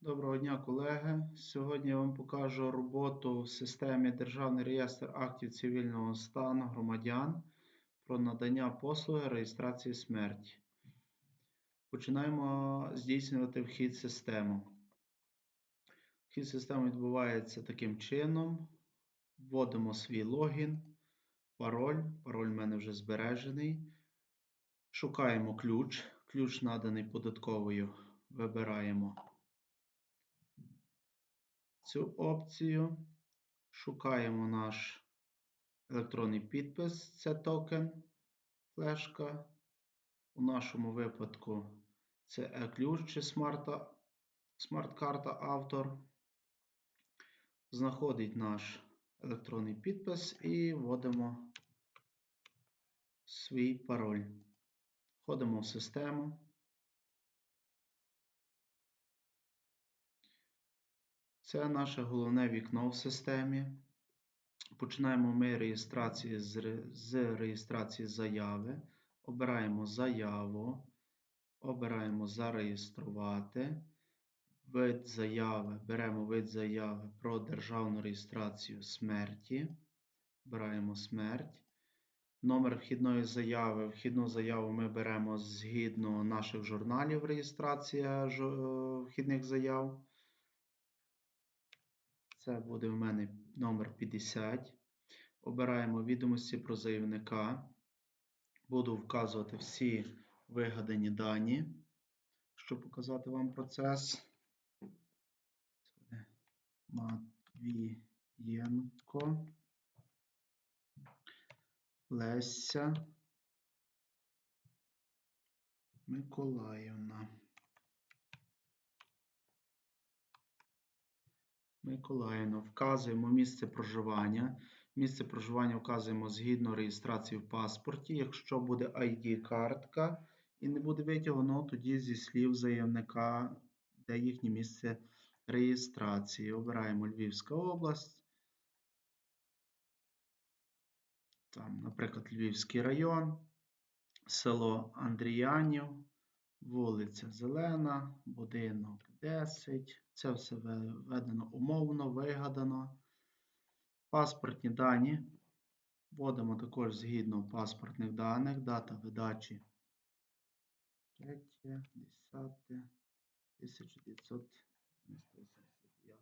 Доброго дня, колеги. Сьогодні я вам покажу роботу в системі Державний реєстр актів цивільного стану громадян про надання послуги реєстрації смерті. Починаємо здійснювати вхід в систему. Вхід в відбувається таким чином. Вводимо свій логін, пароль. Пароль в мене вже збережений. Шукаємо ключ. Ключ наданий податковою. Вибираємо цю опцію. Шукаємо наш електронний підпис, це токен, флешка. У нашому випадку це e-ключ чи смарт-карта автор. Знаходить наш електронний підпис і вводимо свій пароль. Входимо в систему. Це наше головне вікно в системі. Починаємо ми реєстрації з реєстрації заяви. Обираємо заяву, обираємо Зареєструвати. Вид заяви. Беремо вид заяви про державну реєстрацію смерті. Обираємо смерть. Номер вхідної заяви. Вхідну заяву ми беремо згідно наших журналів реєстрація вхідних заяв. Це буде в мене номер 50. Обираємо відомості про заявника. Буду вказувати всі вигадані дані, щоб показати вам процес. Це Матвієнко. Леся Миколаївна. Миколаївна. Вказуємо місце проживання. Місце проживання вказуємо згідно реєстрації в паспорті. Якщо буде ID-картка і не буде витягу, тоді зі слів заявника, де їхнє місце реєстрації. Обираємо Львівська область. Там, Наприклад, Львівський район, село Андріянів, вулиця Зелена, будинок 10. Це все введено умовно, вигадано. Паспортні дані. Вводимо також згідно паспортних даних, дата видачі 3, 10, 1989.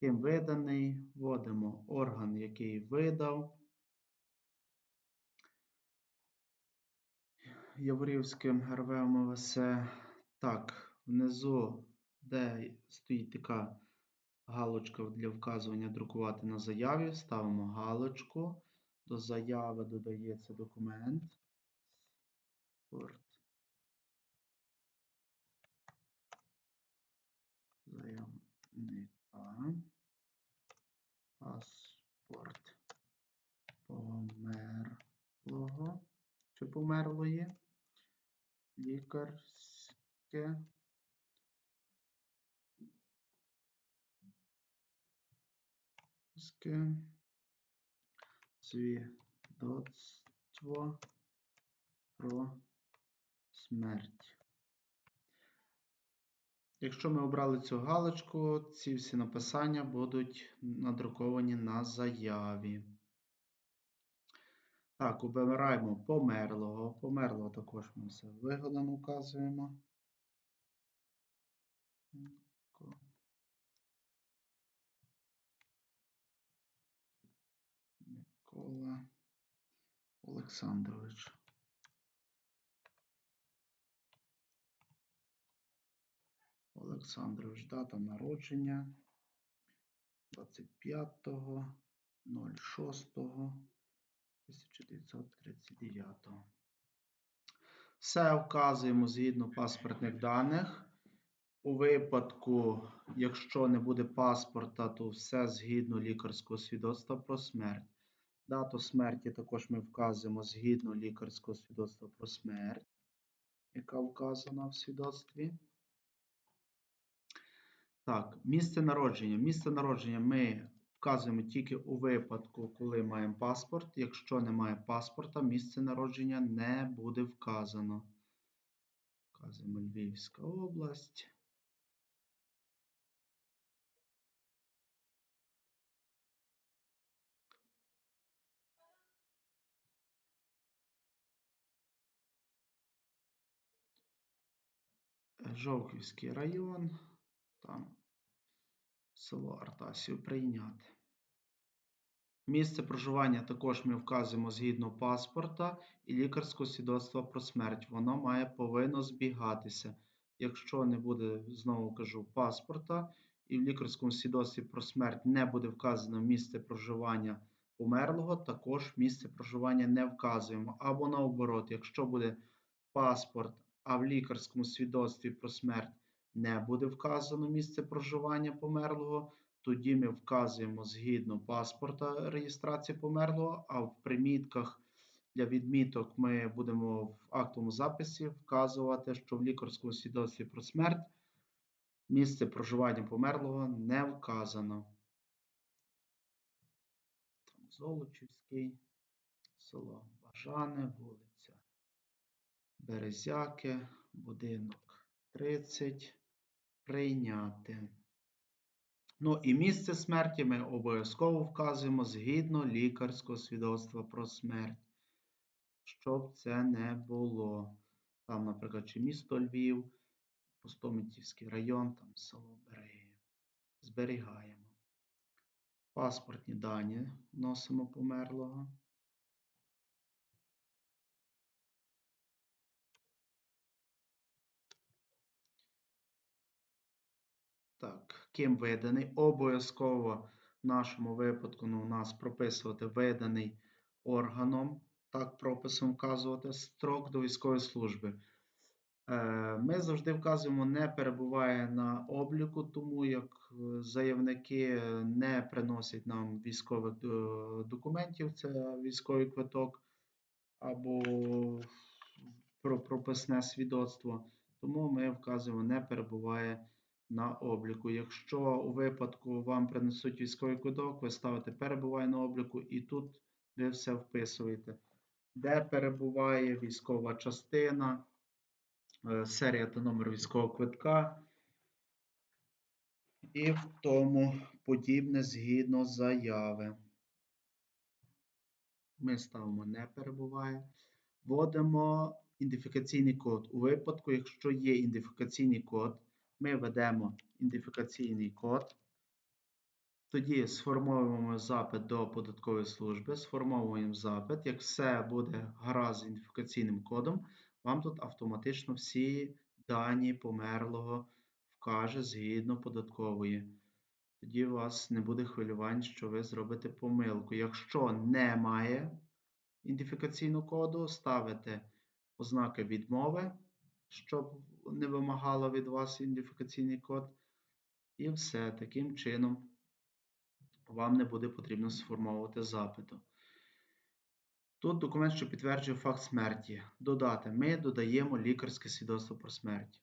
Ким виданий, вводимо орган, який видав. Яворівським РВМВС. Так, внизу де стоїть така галочка для вказування друкувати на заяві, ставимо галочку. До заяви додається документ. Заявника. Паспорт померлого. Чи померлої? Лікарське Ське свідоцтво про смерть. Якщо ми обрали цю галочку, ці всі написання будуть надруковані на заяві. Так, обираємо померлого. Померлого також ми все вигодно указуємо. Микола Олександрович. Олександрович, дата народження 25.06.1939. Все вказуємо згідно паспортних даних. У випадку, якщо не буде паспорта, то все згідно лікарського свідоцтва про смерть. Дату смерті також ми вказуємо згідно лікарського свідоцтва про смерть, яка вказана в свідоцтві. Так, місце народження. Місце народження ми вказуємо тільки у випадку, коли маємо паспорт. Якщо немає паспорта, місце народження не буде вказано. Вказуємо Львівська область. Жовківський район, там село Артасів прийняти. Місце проживання також ми вказуємо згідно паспорта і лікарського свідоцтва про смерть. Воно має повинно збігатися. Якщо не буде, знову кажу, паспорта і в лікарському свідоцтві про смерть не буде вказано місце проживання померлого, також місце проживання не вказуємо. Або наоборот, якщо буде паспорт, а в лікарському свідоцтві про смерть не буде вказано місце проживання померлого, тоді ми вказуємо згідно паспорта реєстрації померлого, а в примітках для відміток ми будемо в актовому записі вказувати, що в лікарському свідоцтві про смерть місце проживання померлого не вказано. Золочівський, село Бажане, вулиця Березяки, будинок 30. Прийняти. Ну і місце смерті ми обов'язково вказуємо згідно лікарського свідоцтва про смерть. Щоб це не було. Там, наприклад, чи місто Львів, Пустомитівський район, там село Береги. Зберігаємо. Паспортні дані вносимо померлого. Ким виданий? Обов'язково в нашому випадку ну, у нас прописувати виданий органом, так, прописом вказувати строк до військової служби. Е, Ми завжди вказуємо, не перебуває на обліку, тому як е, заявники не приносять нам військових е, документів, це військовий квиток або прописне свідоцтво, тому ми вказуємо, не перебуває на обліку. Якщо у випадку вам принесуть військовий квиток, ви ставите перебуває на обліку і тут ви все вписуєте, де перебуває військова частина, е, серія та номер військового квитка. І в тому подібне згідно заяви. Ми ставимо не перебуває. Вводимо ідентифікаційний код. У випадку, якщо є ідентифікаційний код, ми ведемо ідентифікаційний код. Тоді сформовуємо запит до податкової служби, сформовуємо запит. Як все буде гаразд з ідентифікаційним кодом, вам тут автоматично всі дані померлого вкаже згідно податкової. Тоді у вас не буде хвилювань, що ви зробите помилку. Якщо немає ідентифікаційного коду, ставите ознаки відмови, щоб не вимагало від вас ідентифікаційний код. І все. Таким чином вам не буде потрібно сформовувати запиту. Тут документ, що підтверджує факт смерті. Додати. Ми додаємо лікарське свідоцтво про смерть.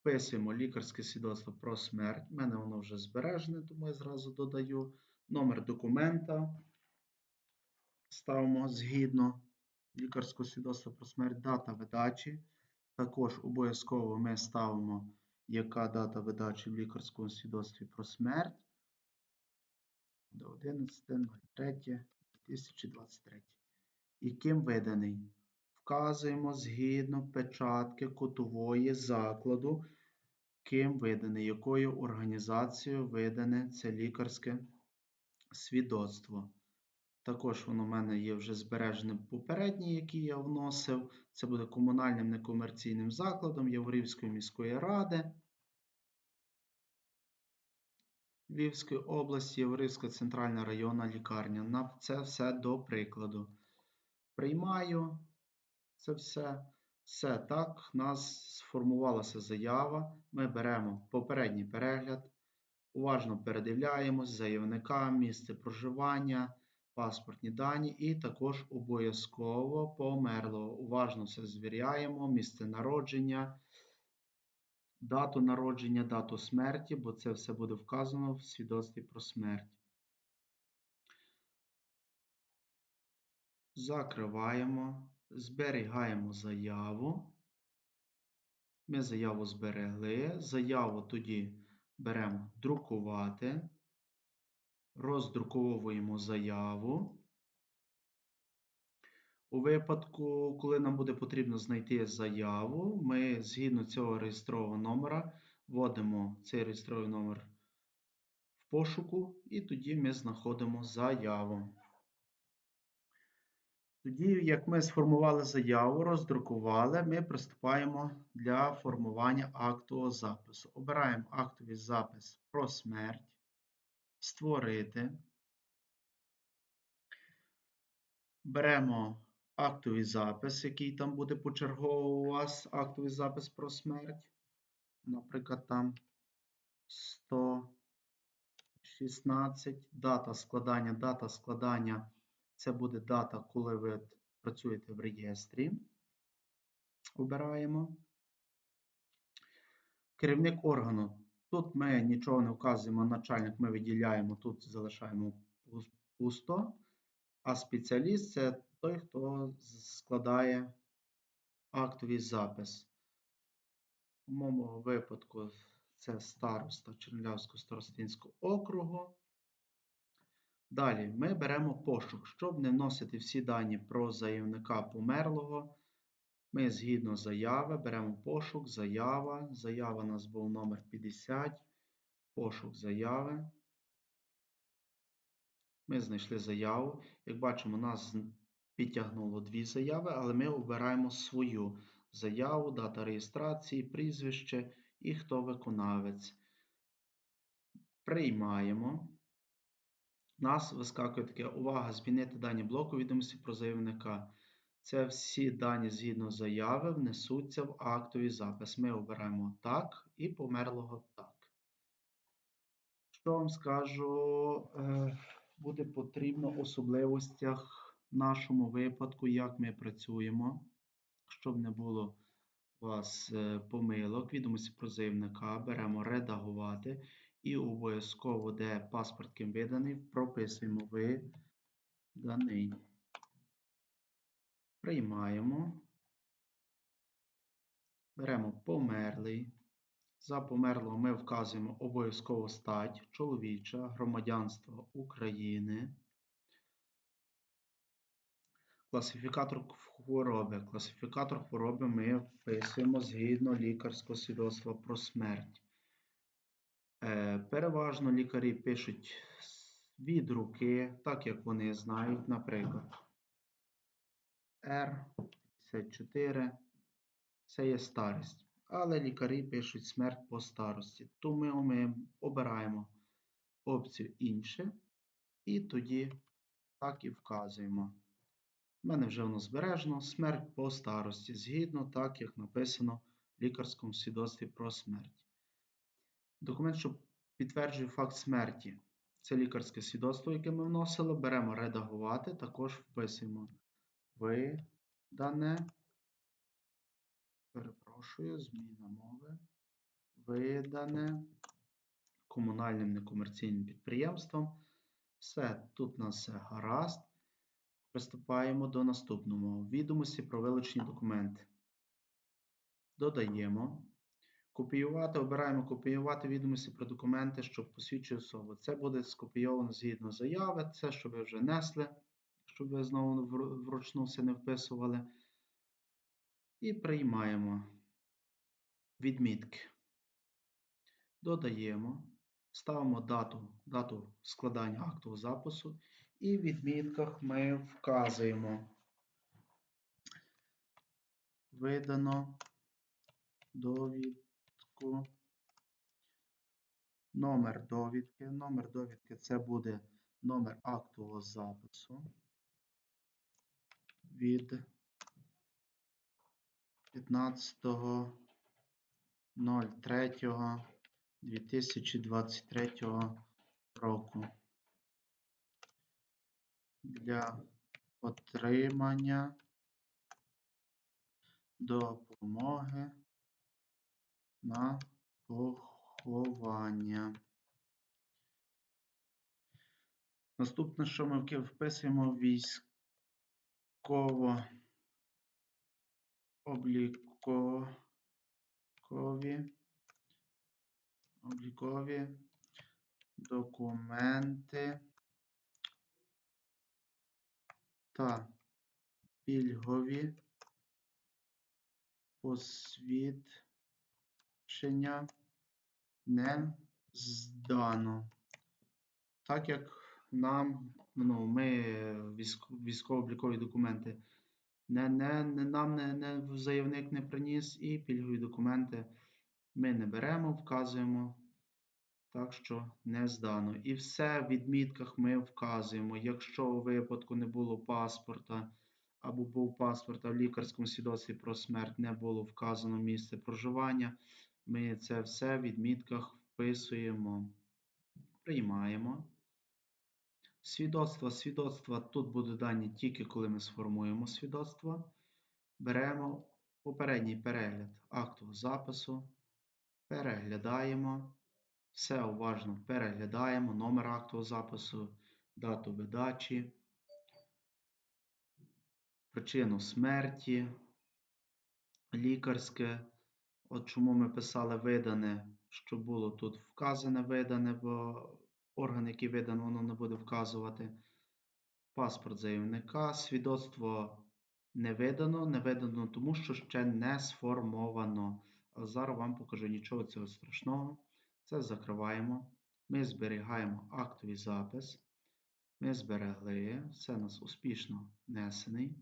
Вписуємо лікарське свідоцтво про смерть. У мене воно вже збережене, тому я зразу додаю. Номер документа. Ставимо згідно лікарського свідоцтва про смерть, дата видачі. Також обов'язково ми ставимо, яка дата видачі в лікарському свідоцтві про смерть до 11.03.2023. І ким виданий? Вказуємо згідно печатки кутової закладу, ким виданий, якою організацією видане це лікарське свідоцтво. Також воно в мене є вже збережене попереднє, які я вносив. Це буде комунальним некомерційним закладом Яворівської міської ради. Львівської області, Яворівська центральна районна лікарня. На це все до прикладу. Приймаю це все. Все так, у нас сформувалася заява. Ми беремо попередній перегляд, уважно передивляємось заявника, місце проживання паспортні дані і також обов'язково померлого. Уважно все звіряємо, місце народження, дату народження, дату смерті, бо це все буде вказано в свідоцтві про смерть. Закриваємо, зберігаємо заяву. Ми заяву зберегли. Заяву тоді беремо друкувати роздруковуємо заяву. У випадку, коли нам буде потрібно знайти заяву, ми згідно цього реєстрового номера вводимо цей реєстровий номер в пошуку, і тоді ми знаходимо заяву. Тоді, як ми сформували заяву, роздрукували, ми приступаємо для формування актового запису. Обираємо актовий запис про смерть, створити. Беремо актовий запис, який там буде почергово у вас, актовий запис про смерть. Наприклад, там 116, дата складання, дата складання це буде дата, коли ви працюєте в реєстрі. Обираємо. Керівник органу. Тут ми нічого не вказуємо, начальник ми виділяємо, тут залишаємо пусто. А спеціаліст це той, хто складає актовий запис. У моєму випадку це староста Чернявського старостинського округу. Далі ми беремо пошук. Щоб не вносити всі дані про заявника померлого, ми згідно заяви беремо пошук, заява. Заява у нас був номер 50, пошук заяви. Ми знайшли заяву. Як бачимо, нас підтягнуло дві заяви, але ми обираємо свою заяву, дата реєстрації, прізвище і хто виконавець. Приймаємо. Нас вискакує таке увага, змінити дані блоку відомості про заявника. Це всі дані згідно заяви внесуться в актовий запис. Ми обираємо так і померлого так. Що вам скажу, е, буде потрібно в особливостях в нашому випадку, як ми працюємо, щоб не було у вас е, помилок, відомості про заявника, беремо редагувати і обов'язково, де паспорт ким виданий, прописуємо виданий. Приймаємо. Беремо померлий. За померлого ми вказуємо обов'язково стать чоловіча, громадянство України. Класифікатор хвороби. Класифікатор хвороби ми вписуємо згідно лікарського свідоцтва про смерть. Е, переважно лікарі пишуть від руки, так як вони знають, наприклад, R54 це є старість. Але лікарі пишуть смерть по старості. Тому ми обираємо опцію інше і тоді так і вказуємо. У мене вже воно збережено смерть по старості, згідно так, як написано в лікарському свідоцтві про смерть. Документ, що підтверджує факт смерті. Це лікарське свідоцтво, яке ми вносили. Беремо редагувати, також вписуємо видане. Перепрошую, зміна мови. Видане комунальним некомерційним підприємством. Все, тут у нас все гаразд. Приступаємо до наступного. Відомості про вилучені документи. Додаємо. Копіювати, обираємо копіювати відомості про документи, що посвідчує особу. Це буде скопійовано згідно заяви, це, що ви вже несли, щоб ви знову вручну все не вписували. І приймаємо відмітки. Додаємо, ставимо дату, дату складання акту запису, і в відмітках ми вказуємо. Видано довідку. Номер довідки. Номер довідки це буде номер актового запису від 15.03.2023 року для отримання допомоги на поховання. Наступне, що ми вписуємо військово облікові. Облікові. Документи. Та. Пільгові. Посвідчення. Не здано. Так як нам, ну, ми військово-облікові документи не, не, не, нам не, не заявник не приніс, і пільгові документи ми не беремо, вказуємо. Так що не здано. І все в відмітках ми вказуємо. Якщо у випадку не було паспорта, або був паспорт, а в лікарському свідоцтві про смерть не було вказано місце проживання, ми це все в відмітках вписуємо. Приймаємо. Свідоцтва, свідоцтва тут будуть дані тільки коли ми сформуємо свідоцтво. Беремо попередній перегляд акту запису, переглядаємо. Все уважно переглядаємо, номер актового запису, дату видачі, причину смерті, лікарське. От чому ми писали видане, що було тут вказане видане, бо орган, який видано, воно не буде вказувати. Паспорт заявника, свідоцтво не видано, не видано, тому що ще не сформовано. Зараз вам покажу нічого цього страшного. Це закриваємо. Ми зберігаємо актовий запис. Ми зберегли, все у нас успішно внесений.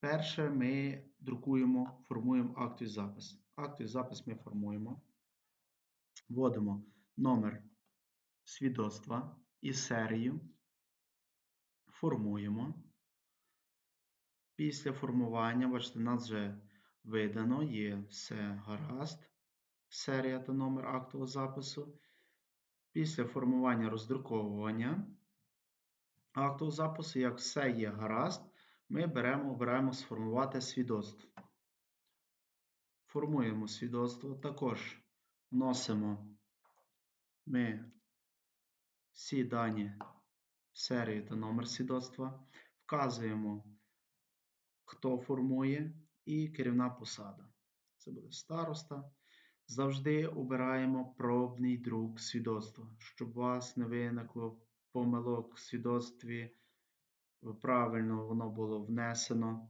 Перше ми друкуємо, формуємо актовий запис. Актовий запис ми формуємо. Вводимо номер свідоцтва і серію. Формуємо. Після формування, бачите, нас вже видано, є все гаразд серія та номер актового запису. Після формування роздруковування актового запису, як все є гаразд, ми беремо, обираємо сформувати свідоцтво. Формуємо свідоцтво, також вносимо ми всі дані серії та номер свідоцтва, вказуємо, хто формує, і керівна посада. Це буде староста. Завжди обираємо пробний друк свідоцтва, щоб у вас не виникло помилок в свідоцтві. Правильно воно було внесено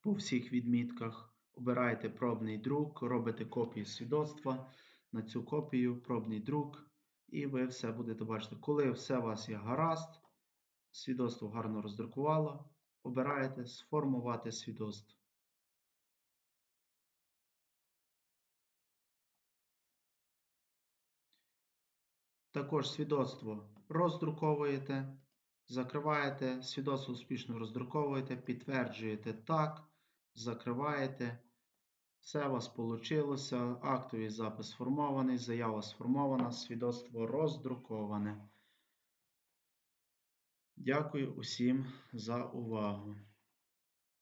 по всіх відмітках. Обирайте пробний друк, робите копію свідоцтва. На цю копію пробний друк, і ви все будете бачити. Коли все у вас є гаразд, свідоцтво гарно роздрукувало, обираєте сформувати свідоцтво. Також свідоцтво роздруковуєте, закриваєте, свідоцтво успішно роздруковуєте, підтверджуєте так, закриваєте. Все у вас вийшло. Актовий запис сформований, заява сформована, свідоцтво роздруковане. Дякую усім за увагу.